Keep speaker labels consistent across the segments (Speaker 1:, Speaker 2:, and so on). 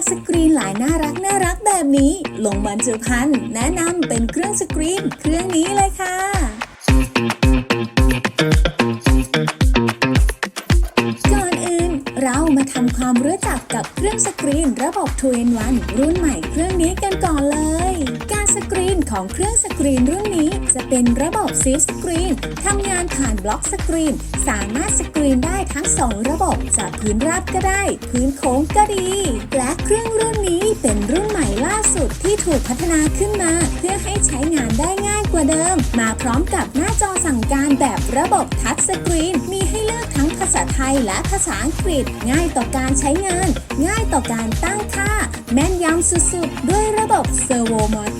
Speaker 1: ากสกรีนหลายน่ารักน่ารักแบบนี้ ลงบรรจุภัณฑ์แนะนำเป็นเครื่องสกรีนเครื่องนี้เลยค่ะก่อนอื่นเรามาทำความรู้จักกับเครื่องสกรีนระบบ2 in 1รุ่นใหม่เครื่องนี้กันก่อนเลย การสกรีน ของเครื่องสกรีนรุ่นนี้จะเป็นระบบซีสกรีนทำงานผ่านบล็อกสกรีน สามารถสกรีนได้ทั้ง 2 ระบบจากพื้นราบก็ได้ พื้นโค้งก็ดี และเครื่องรุ่นนี้เป็นรุ่นใหม่ล่าสุดที่ถูกพัฒนาขึ้นมา เพื่อให้ใช้งานได้ง่ายกว่าเดิม มาพร้อมกับหน้าจอสั่งการแบบระบบทัชสกรีนมีให้เลือกทั้งภาษาไทยและภาษาอังกฤษ ง่ายต่อการใช้งาน ง่ายต่อการตั้งค่า แม่นยำสุดๆ ด้วยระบบเซอร์โวมอเตอร์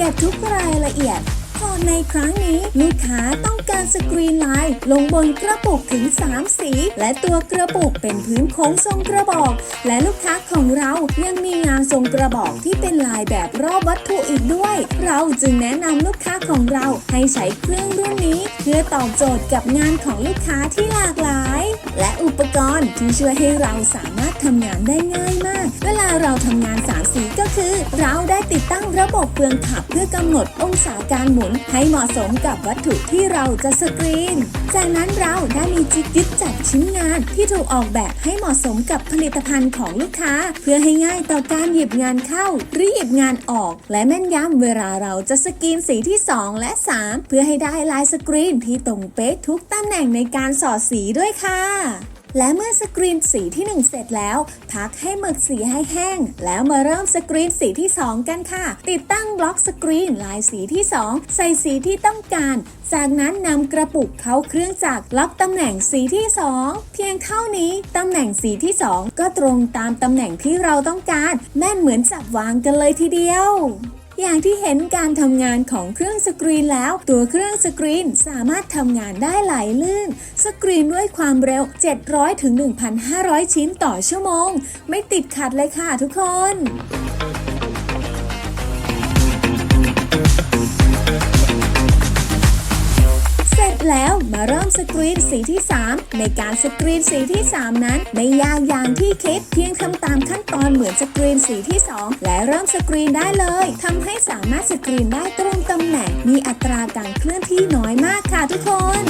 Speaker 1: ก็บทุกรายละเอียดพอในครั้งนี้ลูกค้าต้องการสกรีนลายลงบนกระปุกถึง 3 สี และตัวกระปุกเป็นพื้นโค้งทรงกระบอก และลูกค้าของเรายังมีงานทรงกระบอกที่เป็นลายแบบรอบวัตถุอีกด้วย เราจึงแนะนำลูกค้าของเราให้ใช้เครื่องรุ่นนี้ เพื่อตอบโจทย์กับงานของลูกค้าที่หลากหลาย ที่ช่วยให้เราสามารถทำงานได้ง่ายมาก เวลาเราทำงานสามสีก็คือ เราได้ติดตั้งระบบเปลืองขับเพื่อกำหนดองศาการหมุน ให้เหมาะสมกับวัตถุที่เราจะสกรีน จากนั้นเราได้มีจิกยึดจัดชิ้นงานที่ถูกออกแบบให้เหมาะสมกับผลิตภัณฑ์ของลูกค้า เพื่อให้ง่ายต่อการหยิบงานเข้า หรือหยิบงานออก และแม่นยำเวลาเราจะสกรีนสีที่ 2 และ 3 เพื่อให้ได้ลายสกรีนที่ตรงเป๊ะทุกตำแหน่งในการสอดสีด้วยค่ะ และเมื่อสกรีนสีที่ 1 เสร็จแล้ว พักให้หมึกสีให้แห้ง แล้วมาเริ่มสกรีนสีที่ 2 กันค่ะ ติดตั้งบล็อกสกรีนลายสีที่ 2 ใส่สีที่ต้องการ จากนั้นนำกระปุกเข้าเครื่องจักรล็อกตำแหน่งสีที่ 2 เพียงเท่านี้ตำแหน่งสีที่ 2 ก็ตรงตามตำแหน่งที่เราต้องการ แม่นเหมือนจับวางกันเลยทีเดียว อย่างที่เห็นการทำงานของเครื่องสกรีนแล้ว ตัวเครื่องสกรีนสามารถทำงานได้ไหลลื่น สกรีนด้วยความเร็ว 700ถึง1,500 ชิ้นต่อชั่วโมง ไม่ติดขัดเลยค่ะทุกคน แล้วมาเริ่มสกรีนสีที่ 3 ในการสกรีนสีที่ 3 นั้น ไม่ยากอย่างที่คิดเพียงทำตามขั้นตอนเหมือนสกรีนสีที่ 2 และเริ่มสกรีนได้เลยทำให้สามารถสกรีนได้ตรงตำแหน่ง มีอัตราการเคลื่อนที่น้อยมากค่ะทุกคน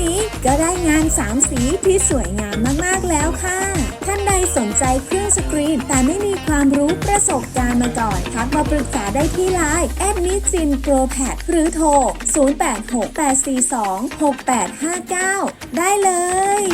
Speaker 1: นี้ก็ได้งาน 3 สีที่สวยงามมากๆแล้วค่ะ ท่านใดสนใจเครื่องสกรีน แต่ไม่มีความรู้ประสบการณ์มาก่อนทักมาปรึกษาได้ที่ไลน์แอดมิจินโปรแพดหรือโทร 0868426859 ได้เลย